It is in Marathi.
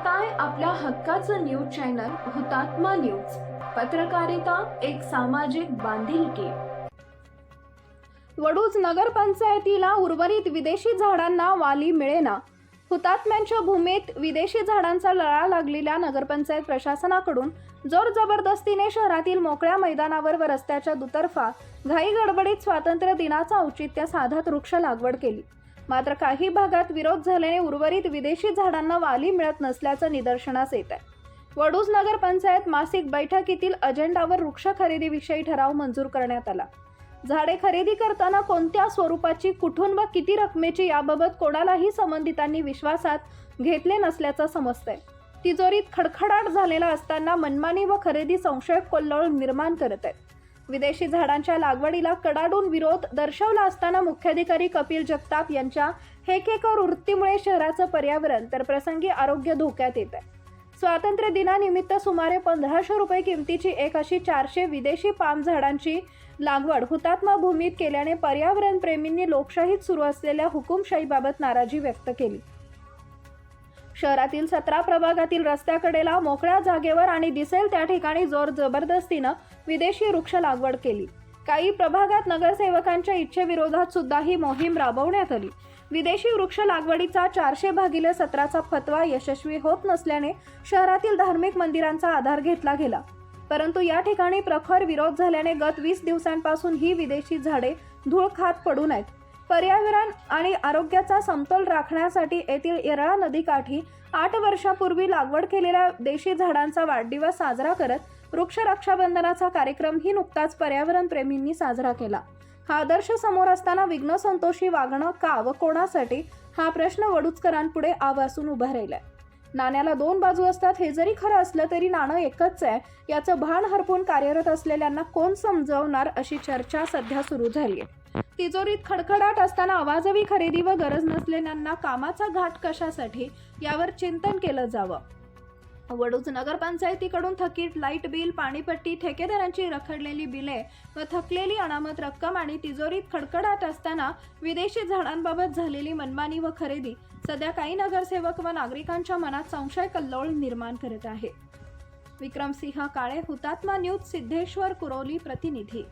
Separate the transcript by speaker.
Speaker 1: पाहताय आपल्या हक्काचं न्यूज चॅनल हुतात्मा न्यूज. पत्रकारिता एक सामाजिक बांधिलकी. वडूज नगरपंचायतीला उर्वरित विदेशी झाडांना वाली मिळेना. हुतात्म्यांच्या भूमीत विदेशी झाडांचा लळा लागलेल्या नगरपंचायत प्रशासनाकडून जोर जबरदस्तीने शहरातील मोकळ्या मैदानावर व रस्त्याच्या दुतर्फा घाई गडबडीत स्वातंत्र्य दिनाचा औचित्य साधत वृक्ष लागवड केली. मात्र काही भागात विरोध झाल्याने उर्वरित विदेशी झाडांना वाली मिळत नसल्याचं निदर्शनास येत आहे. वडूज नगर पंचायत मासिक बैठकीतील अजेंडावर वृक्ष खरेदीविषयी ठराव मंजूर करण्यात आला. झाडे खरेदी करताना कोणत्या स्वरूपाची कुठून व किती रकमेची याबाबत कोणालाही संबंधितांनी विश्वासात घेतले नसल्याचं समजतंय. तिजोरीत खडखडाट झालेला असताना मनमानी व खरेदी संशय कोल्लोळ निर्माण करत आहेत. विदेशी झाडांच्या लागवडीला कडाडून विरोध दर्शवला असताना मुख्याधिकारी कपिल जगताप यांच्या हेकेकर वृत्तीमुळे शहराचं पर्यावरण तर प्रसंगी आरोग्य धोक्यात येत आहे. स्वातंत्र्य दिनानिमित्त सुमारे पंधराशे रुपये किमतीची एक अशी चारशे विदेशी पाम झाडांची लागवड हुतात्मा भूमीत केल्याने पर्यावरणप्रेमींनी लोकशाहीत सुरू असलेल्या हुकुमशाहीबाबत नाराजी व्यक्त केली. शहरातील सतरा प्रभागातील रस्त्याकडेला मोकळ्या जागेवर आणि दिसेल त्या ठिकाणी जोर जबरदस्तीनं विदेशी वृक्ष लागवड केली. काही प्रभागात नगरसेवकांच्या इच्छेविरोधात सुद्धा ही मोहीम राबवण्यात आली. विदेशी वृक्ष लागवडीचा चारशे भागिले सतराचा फतवा यशस्वी होत नसल्याने शहरातील धार्मिक मंदिरांचा आधार घेतला गेला. परंतु या ठिकाणी प्रखर विरोध झाल्याने गत वीस दिवसांपासून ही विदेशी झाडे धूळ खात पडून आहेत पर्यावरण आणि आरोग्याचा समतोल राखण्यासाठी येथील येरळा नदीकाठी आठ वर्षापूर्वी लागवड केलेल्या देशी झाडांचा वाढदिवस साजरा करत वृक्ष रक्षाबंधनाचा कार्यक्रमही नुकताच पर्यावरण प्रेमींनी साजरा केला. हा आदर्श समोर असताना विघ्न संतोषी वागणं का व कोणासाठी? हा प्रश्न वडूचकरांपुढे आवासून उभा राहिलाय. नाण्याला दोन बाजू असतात हे जरी खरं असलं तरी नाणं एकच आहे. याचं भान हरपून कार्यरत असलेल्यांना कोण समजवणार अशी चर्चा सध्या सुरू झाली आहे तिजोरीत खडखडाट असताना आवाजवी खरेदी व गरज नसलेल्यांना कामाचा घाट कशासाठी यावर चिंतन केलं जावं. वडूज नगरपंचायतीकडून थकीत लाइट बिल पाणीपट्टी ठेकेदारांची रखडलेली बिले व थकलेली अनामत रक्कम आणि तिजोरीत खडखडाट असताना विदेशी झाडांबाबत झालेली मनमानी व खरेदी सध्या काही नगरसेवक व नागरिकांच्या मनात संशय कल्लोळ निर्माण करत आहे. विक्रमसिंह काळे हुतात्मा न्यूज सिद्धेश्वर कुरोली प्रतिनिधी.